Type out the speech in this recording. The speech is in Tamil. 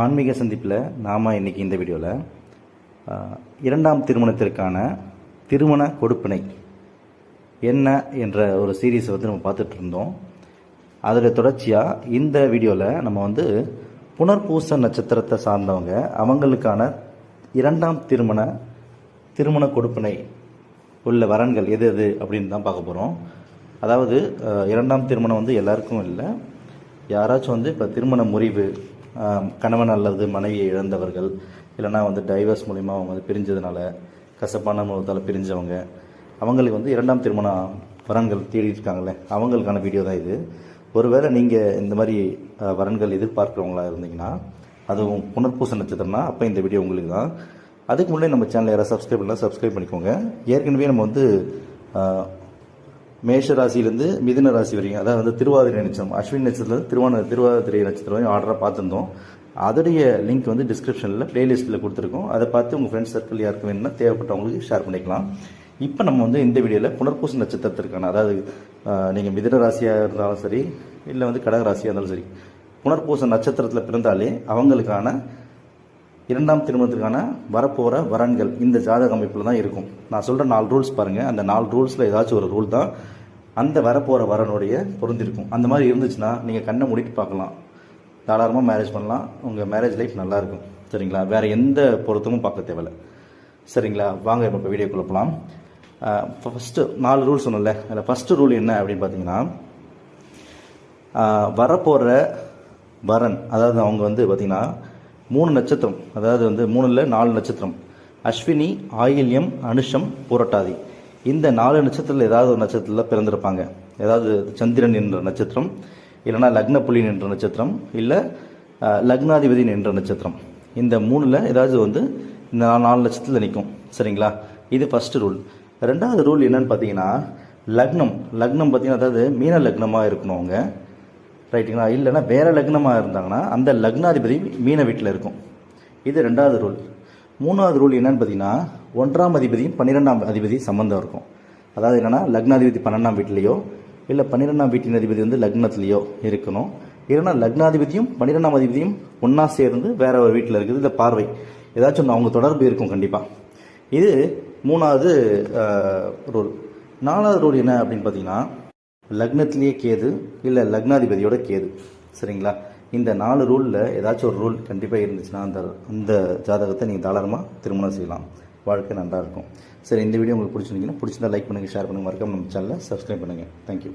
ஆன்மீக சந்திப்பில் நாம் இன்னைக்கு இந்த வீடியோவில் இரண்டாம் திருமணத்திற்கான திருமண கொடுப்பினை என்ன என்ற ஒரு சீரீஸை வந்து நம்ம பார்த்துட்டு இருந்தோம். அதில் தொடர்ச்சியாக இந்த வீடியோவில் நம்ம வந்து புனர்பூச நட்சத்திரத்தை சார்ந்தவங்க அவங்களுக்கான இரண்டாம் திருமண திருமண கொடுப்பினை உள்ள வரன்கள் எது எது அப்படின்னு தான் பார்க்க போகிறோம் அதாவது இரண்டாம் திருமணம் வந்து எல்லாருக்கும் இல்லை. யாராச்சும் வந்து இப்போ திருமண முறிவு கணவன் அல்லது மனைவியை இழந்தவர்கள் இல்லைன்னா வந்து டைவர்ஸ் மூலிமா அவங்க வந்து பிரிஞ்சதுனால கசப்பான முகத்தால் பிரிஞ்சவங்க அவங்களுக்கு வந்து இரண்டாம் திருமண வரன்கள் தேடி அவங்களுக்கான வீடியோ தான் இது. ஒருவேளை நீங்கள் இந்த மாதிரி வரன்கள் எதிர்பார்க்குறவங்களா இருந்தீங்கன்னா அதுவும் புனர்பூச நட்சத்திரம்னா அப்போ இந்த வீடியோ உங்களுக்கு தான். அதுக்கு முன்னாடி நம்ம சேனலை யாராவது சப்ஸ்கிரைப் பண்ணலாம் சப்ஸ்கிரைப் பண்ணிக்கோங்க. ஏற்கனவே நம்ம வந்து மேஷ ராசியிலேருந்து மிதுன ராசி வரைக்கும் அதாவது வந்து திருவாதிரை நட்சத்திரம் அஸ்வின் நட்சத்திரத்தில் திருவான திருவாதிரை நட்சத்திரம் வரையும் ஆர்டராக பார்த்துருந்தோம். அதோடைய லிங்க் வந்து டிஸ்கிரிப்ஷனில் பிளேலிஸ்ட்டில் கொடுத்துருக்கோம். அதை பார்த்து உங்கள் ஃப்ரெண்ட்ஸ் சர்க்கிள் யாருக்கு வேணும்னா தேவைப்பட்டவங்களுக்கு ஷேர் பண்ணிக்கலாம். இப்போ நம்ம வந்து இந்த வீடியோவில் புனர்பூச நட்சத்திரத்திற்கான அதாவது நீங்கள் மிதுன ராசியாக இருந்தாலும் சரி இல்லை வந்து கடக ராசியாக இருந்தாலும் சரி புனர்பூச நட்சத்திரத்தில் பிறந்தாலே அவங்களுக்கான இரண்டாம் திருமணத்திற்கான வரப்போகிற வரன்கள் இந்த ஜாதக அமைப்பில் தான் இருக்கும். நான் சொல்கிற நாலு ரூல்ஸ் பாருங்கள் அந்த நாலு ரூல்ஸில் ஏதாச்சும் ஒரு ரூல் தான் அந்த வரப்போகிற வரனுடைய பொருந்திருக்கும். அந்த மாதிரி இருந்துச்சுன்னா நீங்கள் கண்ணை மூடிட்டு பார்க்கலாம். தாராளமாக மேரேஜ் பண்ணலாம். உங்கள் மேரேஜ் லைஃப் நல்லாயிருக்கும். சரிங்களா? வேறு எந்த பொருத்தமும் பார்க்க தேவையில்ல. சரிங்களா? வாங்க இப்போ வீடியோ கொடுப்பலாம் ஃபஸ்ட்டு நாலு ரூல் சொன்னல அதில் ஃபஸ்ட்டு ரூல் என்ன அப்படின்னு பார்த்தீங்கன்னா வரப்போகிற வரன் அதாவது அவங்க வந்து பார்த்திங்கன்னா மூணு நட்சத்திரம் அதாவது வந்து மூணில் நாலு நட்சத்திரம். அஸ்வினி ஆயில்யம் அனுஷம் புரட்டாதி. இந்த நாலு நட்சத்திரத்தில் ஏதாவது ஒரு நட்சத்திரத்தில் பிறந்திருப்பாங்க. ஏதாவது சந்திரன் என்ற நட்சத்திரம் இல்லைன்னா லக்னப்புலின் என்ற நட்சத்திரம் இல்லை லக்னாதிபதி என்ற நட்சத்திரம். இந்த மூணில் ஏதாவது வந்து இந்த நாலு நட்சத்திரத்தில் நிற்கும் சரிங்களா? இது ஃபஸ்ட்டு ரூல் ரெண்டாவது ரூல் என்னன்னு பார்த்தீங்கன்னா லக்னம். லக்னம் பார்த்தீங்கன்னா அதாவது மீன லக்னமாக இருக்கணும் அவங்க. ரைட்டுங்களா இல்லைன்னா வேறு லக்னமாக இருந்தாங்கன்னா அந்த லக்னாதிபதி மீன வீட்டில் இருக்கும். இது ரெண்டாவது ரூல் மூணாவது ரூல் என்னன்னு பார்த்தீங்கன்னா ஒன்றாம் அதிபதியும் பன்னிரெண்டாம் அதிபதி சம்மந்தம் இருக்கும். அதாவது என்னென்னா லக்னாதிபதி பன்னெண்டாம் வீட்லேயோ இல்லை பன்னிரெண்டாம் வீட்டின் அதிபதி வந்து லக்னத்துலேயோ இருக்கணும். இல்லைன்னா லக்னாதிபதியும் பன்னிரெண்டாம் அதிபதியும் ஒன்றா சேர்ந்து வேற ஒரு வீட்டில் இருக்குது. இந்த பார்வை. ஏதாச்சும் ஒன்று அவங்க தொடர்பு இருக்கும் கண்டிப்பாக இது மூணாவது ரூல் நாலாவது ரூல் என்ன அப்படின்னு பார்த்தீங்கன்னா லக்னத்திலேயே கேது இல்லை லக்னாதிபதியோட கேது. சரிங்களா? இந்த நாலு ரூலில் ஏதாச்சும் ஒரு ரூல் கண்டிப்பாக இருந்துச்சுன்னா அந்த அந்த ஜாதகத்தை நீங்கள் தாராளமாக திருமணம் செய்யலாம். வாழ்க்கை நல்லா இருக்கும். சரி இந்த வீடியோ உங்களுக்கு பிடிச்சிருந்தீங்கன்னா பிடிச்சிருந்தா லைக் பண்ணுங்கள் ஷேர் பண்ணுங்கள் மறக்காம நம்ம சேனலை சப்ஸ்கிரைப் பண்ணுங்கள் தேங்க்யூ